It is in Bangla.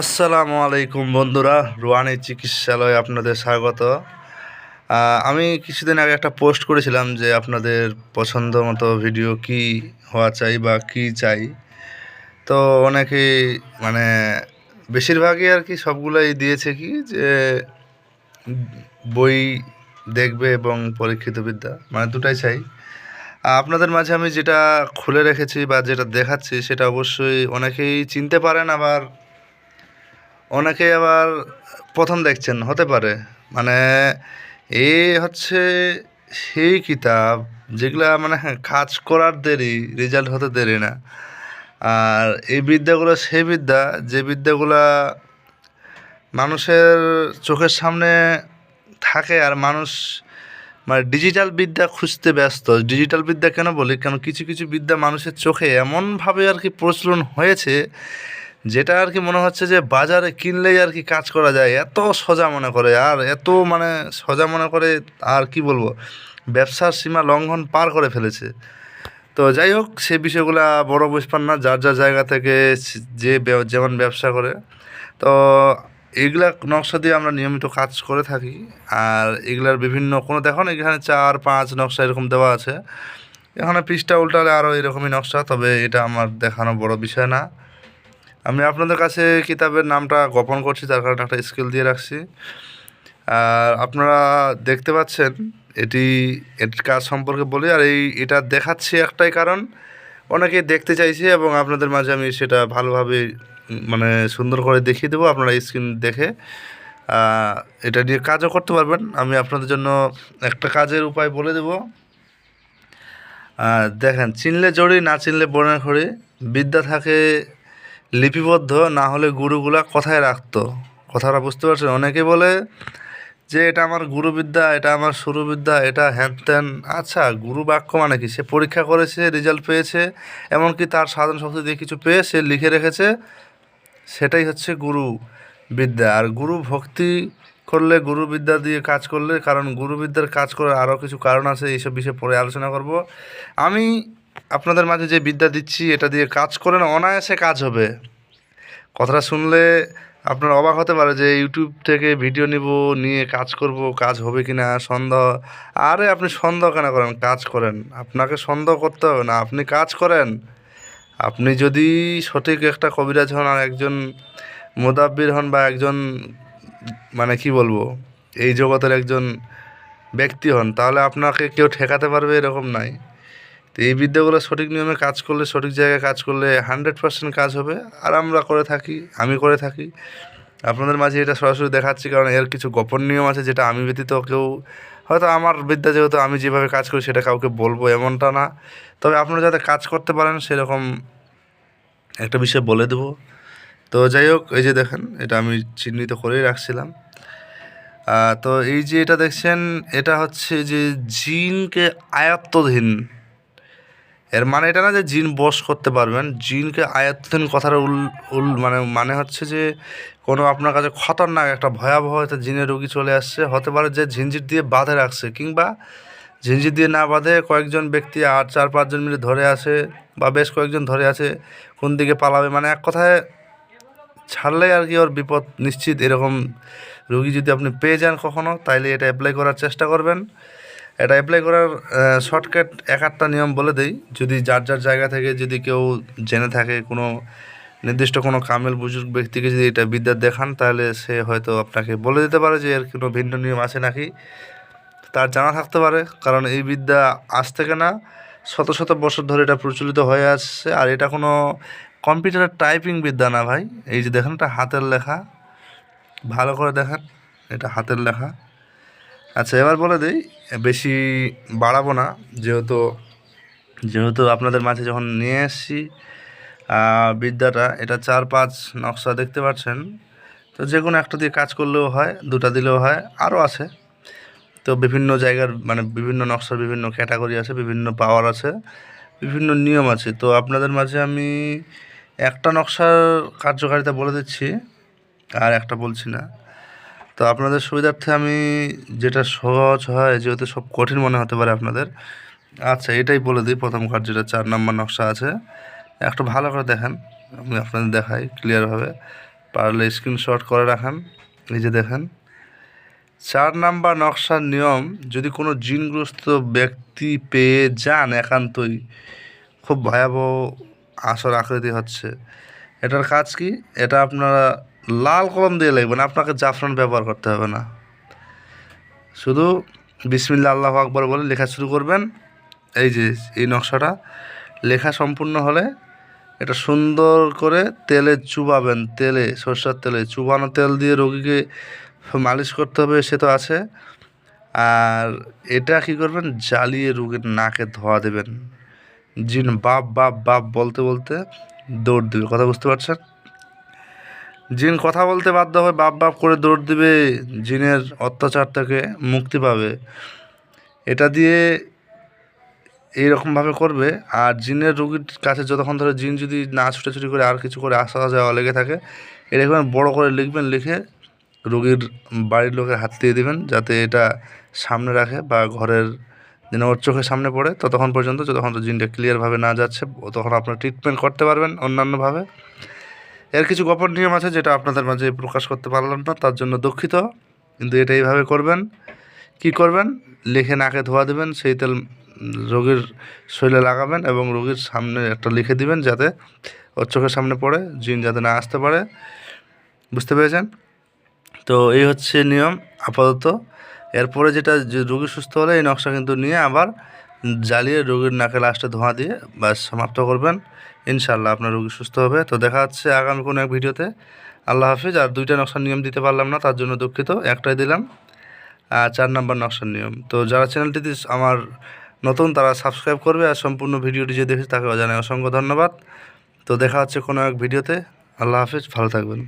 আসসালামু আলাইকুম বন্ধুরা, রুয়ানি চিকিৎসালয়ে আপনাদের স্বাগত। আমি কিছুদিন আগে একটা পোস্ট করেছিলাম যে আপনাদের পছন্দ মতো ভিডিও কি হওয়া চাই বা কি চাই। তো অনেকেই মানে বেশিরভাগই আর কি সবগুলাই দিয়েছে কি যে বই দেখবে এবং পরীক্ষিত বিদ্যা মানে দুটাই চাই। আপনাদের মাঝে আমি যেটা খুলে রেখেছি বা যেটা দেখাচ্ছি সেটা অবশ্যই অনেকেই চিনতে পারেন আবার অনেকে আবার প্রথম দেখছেন, হতে পারে। মানে এ হচ্ছে সেই কিতাব যেগুলা মানে কাজ করার দেরি রেজাল্ট হতে দেরি না। আর এই বিদ্যাগুলো, সেই বিদ্যা, যে বিদ্যাগুলা মানুষের চোখের সামনে থাকে আর মানুষ মানে ডিজিটাল বিদ্যা খুঁজতে ব্যস্ত। ডিজিটাল বিদ্যা কেন বলি? কারণ কিছু কিছু বিদ্যা মানুষের চোখে এমনভাবে আর কি প্রচলন হয়েছে যেটা আর কি মনে হচ্ছে যে বাজারে কিনলেই আর কি কাজ করা যায়, এত সোজা মনে করে, আর এত মানে সোজা মনে করে আর কি বলব, ব্যবসার সীমা লঙ্ঘন পার করে ফেলেছে। তো যাই হোক, সে বিষয়গুলো বড় বুঝপান না, যার যার জায়গা থেকে যে যেমন ব্যবসা করে। তো এগুলা নকশা দিয়ে আমরা নিয়মিত কাজ করে থাকি, আর এগুলার বিভিন্ন কোনো দেখো না, এখানে চার, পাঁচ নকশা এরকম দেওয়া আছে। এখানে পৃষ্ঠা উল্টালে আরও এরকমই নকশা, তবে এটা আমার দেখানো বড় বিষয় না। আমি আপনাদের কাছে কিতাবের নামটা গোপন করছি, তার কারণে একটা স্কেল দিয়ে রাখছি। আর আপনারা দেখতে পাচ্ছেন, এটি এটির কাজ সম্পর্কে বলি, আর এই, এটা দেখাচ্ছি একটাই কারণ। অনেকে দেখতে চাইছে এবং আপনাদের মাঝে আমি সেটা ভালোভাবে মানে সুন্দর করে দেখিয়ে দেবো, আপনারা স্ক্রিন দেখে। এটা নিয়ে কাজও করতে পারবেন, আমি আপনাদের জন্য একটা কাজের উপায় বলে দেবো। দেখেন, চিনলে জড়ি না চিনলে বনের খড়ি বিদ্যা থাকে লিপিবদ্ধ না হলে গুরুগুলা কথায় রাখতো। কথাটা বুঝতে পারছেন? অনেকে বলে যে, এটা আমার গুরুবিদ্যা, এটা আমার সুরবিদ্যা, এটা হ্যান ত্যান আচ্ছা গুরু বাক্য মানে কি? সে পরীক্ষা করেছে, রেজাল্ট পেয়েছে, এমনকি তার সাধন শক্তি দিয়ে কিছু পেয়ে সে লিখে রেখেছে। সেটাই হচ্ছে গুরু বিদ্যা আর গুরু ভক্তি করলে গুরু বিদ্যা দিয়ে কাজ করলে, কারণ গুরু বিদ্যার কাজ করার আরও কিছু কারণ আছে, এইসব বিষয়ে পরে আলোচনা করব। আমি আপনাদের মাঝে যে বিদ্যা দিচ্ছি, এটা দিয়ে কাজ করেন অনায়াসে কাজ হবে। কথাটা শুনলে আপনার অবাক হতে পারে যে ইউটিউব থেকে ভিডিও নিব, নিয়ে কাজ করব, কাজ হবে কি না সন্দেহ। আরে, আপনি সন্দেহ কেন করেন? কাজ করেন। আপনাকে সন্দেহ করতে হবে না, আপনি কাজ করেন। আপনি যদি সঠিক একটা কবিরাজ হন আর একজন মোদাব্বির হন বা একজন মানে কি বলব, এই জগতের একজন ব্যক্তি হন, তাহলে আপনাকে কেউ ঠেকাতে পারবে এরকম নাই। তো এই বিদ্যাগুলো সঠিক নিয়মে কাজ করলে, সঠিক জায়গায় কাজ করলে হান্ড্রেড পার্সেন্ট কাজ হবে। আর আমরা করে থাকি, আমি করে থাকি। আপনাদের মাঝে এটা সরাসরি দেখাচ্ছি, কারণ এর কিছু গোপন নিয়ম আছে যেটা আমি ব্যতীত কেউ, হয়তো আমার বিদ্যা যেহেতু আমি যেভাবে কাজ করি সেটা কাউকে বলব এমনটা না। তবে আপনারা যাতে কাজ করতে পারেন, সেরকম একটা বিষয় বলে দেবো। তো যাই হোক, এই যে দেখেন, এটা আমি চিহ্নিত করেই রাখছিলাম। তো এই যে এটা দেখছেন, এটা হচ্ছে যে জিনকে আয়ত্তধীন এর মানে এটা না যে জিন বশ করতে পারবেন। জিনকে আয়ত্তহীন কথার উল উল মানে মানে হচ্ছে যে কোনো আপনার কাছে খতরনাক একটা ভয়াবহ একটা জিনের রোগী চলে আসছে। হতে পারে যে ঝিঞ্জির দিয়ে বাঁধে রাখছে কিংবা ঝিঞ্জির দিয়ে না বাঁধে কয়েকজন ব্যক্তি আর চার, পাঁচজন মিলে ধরে আছে বা বেশ কয়েকজন ধরে আছে, কোন দিকে পালাবে? মানে এক কথায় ছাড়লেই আর কি ওর বিপদ নিশ্চিত। এরকম রুগী যদি আপনি পেয়ে যান কখনও তাইলে এটা অ্যাপ্লাই করার চেষ্টা করবেন। এটা অ্যাপ্লাই করার শর্টকাট এক আধটা নিয়ম বলে দেই। যদি যার যার জায়গা থেকে যদি কেউ জেনে থাকে কোনো নির্দিষ্ট কোনো কামেল বুজুর্গ ব্যক্তিকে যদি এটা বিদ্যা দেখান, তাহলে সে হয়তো আপনাকে বলে দিতে পারে যে এর কোনো ভিন্ন নিয়ম আছে নাকি। তার জানা থাকতে পারে, কারণ এই বিদ্যা আজ থেকে না শত শত বছর ধরে এটা প্রচলিত হয়ে আসছে। আর এটা কোনো কম্পিউটারের টাইপিং বিদ্যা না ভাই। এই যে দেখেন, এটা হাতের লেখা। ভালো করে দেখেন, এটা হাতের লেখা। আচ্ছা এবার বলে দিই বেশি বাড়াবো না, যেহেতু যেহেতু আপনাদের মাঝে যখন নিয়ে এসেছি বিদ্যাটা, এটা চার পাঁচ নকশা দেখতে পাচ্ছেন। তো যে কোনো একটা দিয়ে কাজ করলেও হয়, দুটা দিলেও হয়, আরও আছে। তো বিভিন্ন জায়গার মানে বিভিন্ন নকশার বিভিন্ন ক্যাটাগরি আছে, বিভিন্ন পাওয়ার আছে, বিভিন্ন নিয়ম আছে। তো আপনাদের মাঝে আমি একটা নকশার কার্যকারিতা বলে দিচ্ছি, আর একটা বলছি না। তো আপনাদের সুবিধার্থে আমি যেটা সহজ হয়, যেহেতু সব কঠিন মনে হতে পারে আপনাদের আচ্ছা এটাই বলে দিই। প্রথম কার্ড যেটা চার নম্বর নকশা আছে। একটু ভালো করে দেখেন, আমি আপনাদের দেখাই ক্লিয়ারভাবে পারলে স্ক্রিনশট করে রাখান নিজে দেখেন। চার নাম্বার নকশার নিয়ম, যদি কোনো জিনগ্রস্ত ব্যক্তি পেয়ে যান একান্তই, খুব ভয়াবহ আসর আকৃতি হচ্ছে। এটার কাজ কি? এটা আপনারা লাল কলম দিয়ে লিখবেন আপনাকে জাফরান ব্যবহার করতে হবে না। শুধু বিসমিল্লা আল্লাহ আকবর বলে লেখা শুরু করবেন। এই যে, এই নকশাটা। লেখা সম্পূর্ণ হলে এটা সুন্দর করে তেলে চুবাবেন, তেলে, সরষের তেলে। চুবানো তেল দিয়ে রোগীকে মালিশ করতে হবে, সে তো আছে। আর এটা কী করবেন, জ্বালিয়ে রোগীর নাকে ধোয়া দেবেন। জিন বাপ বাপ বাপ বলতে বলতে দৌড় দেবে, কথা বুঝতে পারছেন? জিন কথা বলতে বাধ্য হয় বাপ বাপ করে দৌড় দিবে, জিনের অত্যাচার থেকে মুক্তি পাবে। এটা দিয়ে এইরকমভাবে করবে, আর জিনের রুগীর কাছে যতক্ষণ ধরে জিন যদি না ছুটাছুটি করে আর কিছু করে আসা যাওয়া লেগে থাকে এরকম বড় করে লিখবেন, লিখে রুগীর বাড়ির লোকের হাত দিয়ে দেবেন, যাতে এটা সামনে রাখে বা ঘরের যেন ওর চোখের সামনে পড়ে। ততক্ষণ পর্যন্ত, যতক্ষণ জিনটা ক্লিয়ারভাবে না যাচ্ছে তখন আপনার ট্রিটমেন্ট করতে পারবেন অন্যান্যভাবে। এর কিছু গোপন নিয়ম আছে যেটা আপনাদের মাঝে প্রকাশ করতে পারলাম না, তার জন্য দুঃখিত। কিন্তু এটা এইভাবে করবেন, কি করবেন? লিখে নাকে ধোয়া দেবেন, সেই তেল রোগীর শরীরে লাগাবেন এবং রোগীর সামনে একটা লিখে দিবেন যাতে ওর চোখের সামনে পড়ে, জিন যাতে না আসতে পারে। বুঝতে পেরেছেন? তো এই হচ্ছে নিয়ম আপাতত। এরপরে যেটা রোগী সুস্থ হলে এই নকশা কিন্তু নিয়ে আবার জ্বালিয়ে রোগীর নাকে লাস্টে ধোঁয়া দিয়ে বা সমাপ্ত করবেন। ইনশাল্লাহ আপনার রোগী সুস্থ হবে। তো দেখা যাচ্ছে আগামী কোনো এক ভিডিওতে। আল্লাহ হাফিজ। আর দুইটা নকশার নিয়ম দিতে পারলাম না, তার জন্য দুঃখিত। একটাই দিলাম, আর চার নাম্বার নকশার নিয়ম। তো যারা চ্যানেলটিতে আমার নতুন, তারা সাবস্ক্রাইব করবে, আর সম্পূর্ণ ভিডিওটি যে দেখেছে তাকে জানাই অসংখ্য ধন্যবাদ। তো দেখা হচ্ছে কোনো এক ভিডিওতে। আল্লাহ হাফিজ, ভালো থাকবেন।